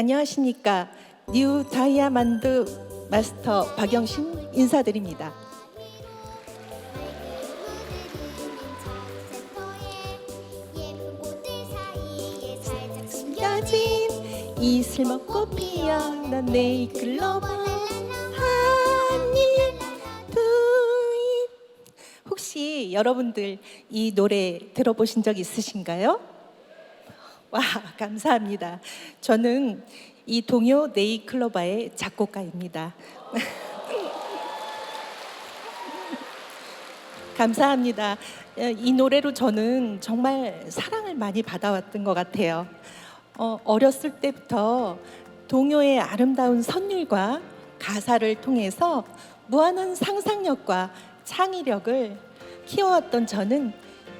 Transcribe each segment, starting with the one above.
안녕하십니까. 뉴 다이아만드 마스터 박영신 인사드립니다. 숨겨진 이슬 먹고 피어난 네이클로버 한입 두입 혹시 여러분들 이 노래 들어보신 적 있으신가요? 와 감사합니다. 저는 이 동요 네이클로바의 작곡가입니다. 감사합니다. 이 노래로 저는 정말 사랑을 많이 받아왔던 것 같아요. 어, 어렸을 때부터 동요의 아름다운 선율과 가사를 통해서 무한한 상상력과 창의력을 키워왔던 저는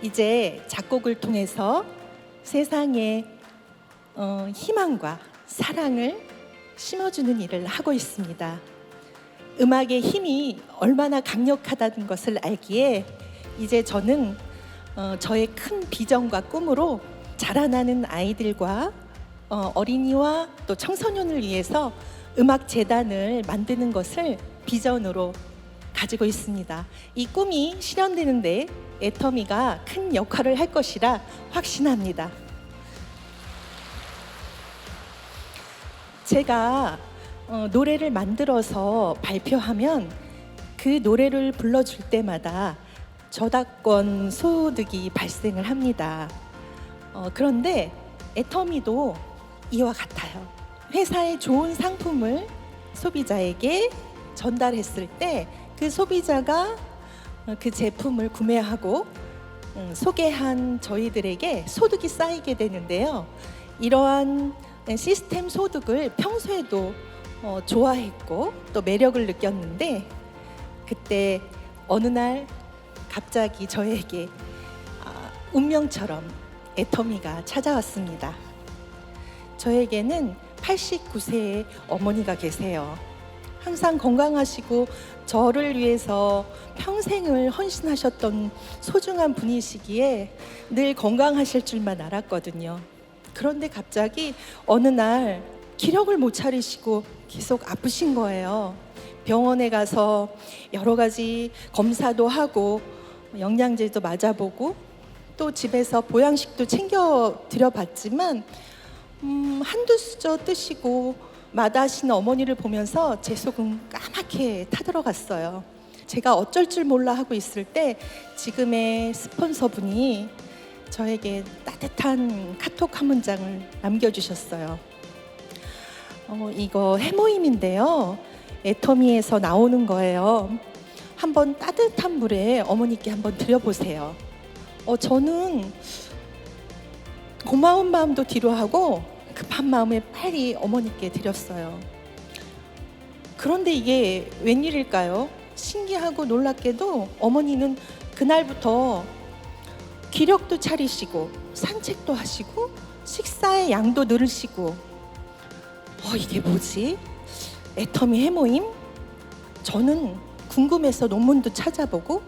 이제 작곡을 통해서 세상에 어, 희망과 사랑을 심어주는 일을 하고 있습니다. 음악의 힘이 얼마나 강력하다는 것을 알기에 이제 저는 어, 저의 큰 비전과 꿈으로 자라나는 아이들과 어, 어린이와 또 청소년을 위해서 음악 재단을 만드는 것을 비전으로 가지고 있습니다. 이 꿈이 실현되는데 애터미가 큰 역할을 할 것이라 확신합니다. 제가 어, 노래를 만들어서 발표하면 그 노래를 불러줄 때마다 저작권 소득이 발생을 합니다. 어, 그런데 애터미도 이와 같아요. 회사의 좋은 상품을 소비자에게 전달했을 때 그 소비자가 어, 그 제품을 구매하고 음, 소개한 저희들에게 소득이 쌓이게 되는데요. 이러한 시스템 소득을 평소에도 어, 좋아했고 또 매력을 느꼈는데 그때 어느 날 갑자기 저에게 아, 운명처럼 애터미가 찾아왔습니다. 저에게는 89세의 어머니가 계세요. 항상 건강하시고 저를 위해서 평생을 헌신하셨던 소중한 분이시기에 늘 건강하실 줄만 알았거든요. 그런데 갑자기 어느 날 기력을 못 차리시고 계속 아프신 거예요. 병원에 가서 여러 가지 검사도 하고 영양제도 맞아보고 또 집에서 보양식도 챙겨 드려봤지만 음, 한두 수저 뜨시고 마다하시는 어머니를 보면서 제 속은 까맣게 타들어갔어요. 제가 어쩔 줄 몰라 하고 있을 때 지금의 스폰서분이 저에게 따뜻한 카톡 한 문장을 남겨주셨어요. 어, 이거 해모임인데요. 애터미에서 나오는 거예요. 한번 따뜻한 물에 어머니께 한번 드려보세요. 어, 저는 고마운 마음도 뒤로 하고 급한 마음에 빨리 어머니께 드렸어요. 그런데 이게 웬일일까요? 신기하고 놀랍게도 어머니는 그날부터 기력도 차리시고 산책도 하시고 식사의 양도 늘으시고 어 이게 뭐지? 애터미 해모임? 저는 궁금해서 논문도 찾아보고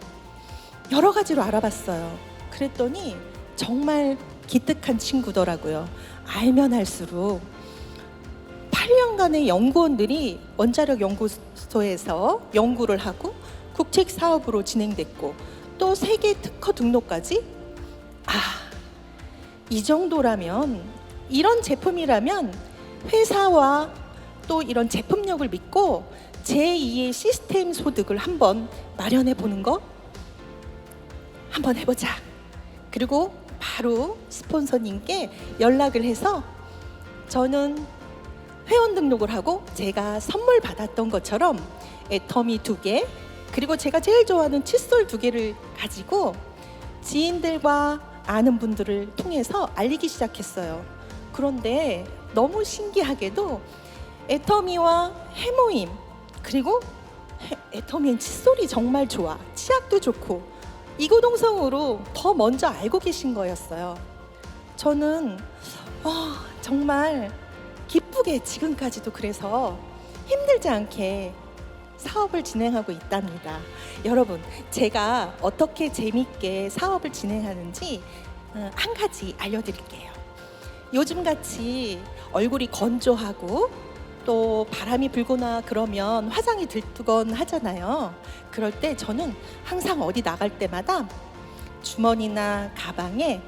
여러 가지로 알아봤어요. 그랬더니 정말 기특한 친구더라고요. 알면 할수록 8년간의 연구원들이 원자력 연구소에서 연구를 하고 국책 사업으로 진행됐고 또 세계 특허 등록까지 아, 이 정도라면 이런 제품이라면 회사와 또 이런 제품력을 믿고 제2의 시스템 소득을 한번 마련해 보는 거 한번 해보자. 그리고 바로 스폰서님께 연락을 해서 저는 회원 등록을 하고 제가 선물 받았던 것처럼 애터미 두 개, 그리고 제가 제일 좋아하는 칫솔 두 개를 가지고 지인들과 아는 분들을 통해서 알리기 시작했어요. 그런데 너무 신기하게도 애터미와 해모임 그리고 애터미는 칫솔이 정말 좋아 치약도 좋고 이구동성으로 더 먼저 알고 계신 거였어요. 저는 어, 정말 기쁘게 지금까지도 그래서 힘들지 않게 사업을 진행하고 있답니다. 여러분, 제가 어떻게 재밌게 사업을 진행하는지 어, 한 가지 알려드릴게요. 요즘 같이 얼굴이 건조하고 또 바람이 불거나 그러면 화장이 들뜨건 하잖아요. 그럴 때 저는 항상 어디 나갈 때마다 주머니나 가방에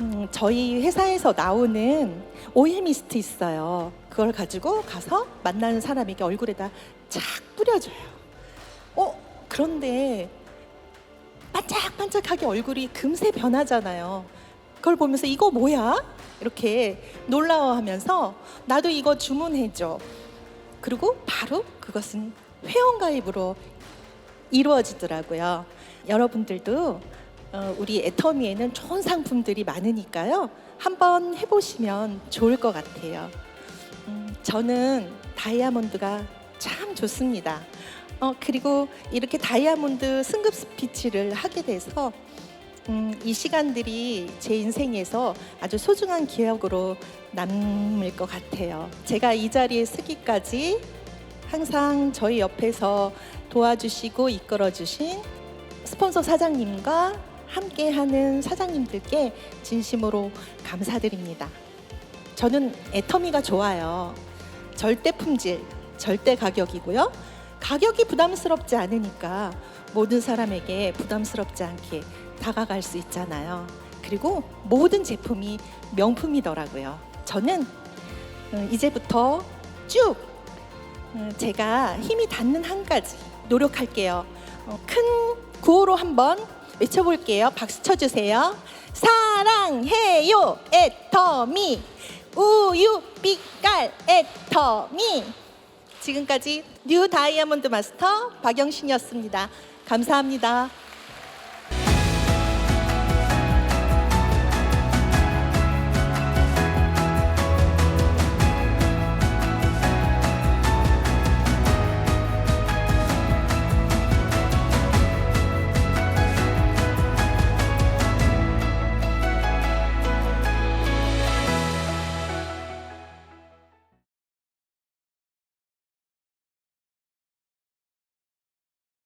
음, 저희 회사에서 나오는 오일 미스트 있어요. 그걸 가지고 가서 만나는 사람에게 얼굴에다 착 뿌려줘요. 어, 그런데 반짝반짝하게 얼굴이 금세 변하잖아요. 그걸 보면서 이거 뭐야? 이렇게 놀라워하면서 나도 이거 주문해줘. 그리고 바로 그것은 회원가입으로 이루어지더라고요. 여러분들도 어, 우리 애터미에는 좋은 상품들이 많으니까요. 한번 해보시면 좋을 것 같아요. 음, 저는 다이아몬드가 참 좋습니다. 어, 그리고 이렇게 다이아몬드 승급 스피치를 하게 돼서 음, 이 시간들이 제 인생에서 아주 소중한 기억으로 남을 것 같아요. 제가 이 자리에 서기까지 항상 저희 옆에서 도와주시고 이끌어주신 스폰서 사장님과 함께하는 사장님들께 진심으로 감사드립니다. 저는 애터미가 좋아요. 절대 품질, 절대 가격이고요. 가격이 부담스럽지 않으니까 모든 사람에게 부담스럽지 않게 다가갈 수 있잖아요. 그리고 모든 제품이 명품이더라고요. 저는 어, 이제부터 쭉 어, 제가 힘이 닿는 한까지 노력할게요. 어, 큰 구호로 한번 외쳐볼게요. 박수 쳐주세요. 사랑해요, 애터미. 우유 빛깔 애터미. 지금까지 뉴 다이아몬드 마스터 박영신이었습니다. 감사합니다.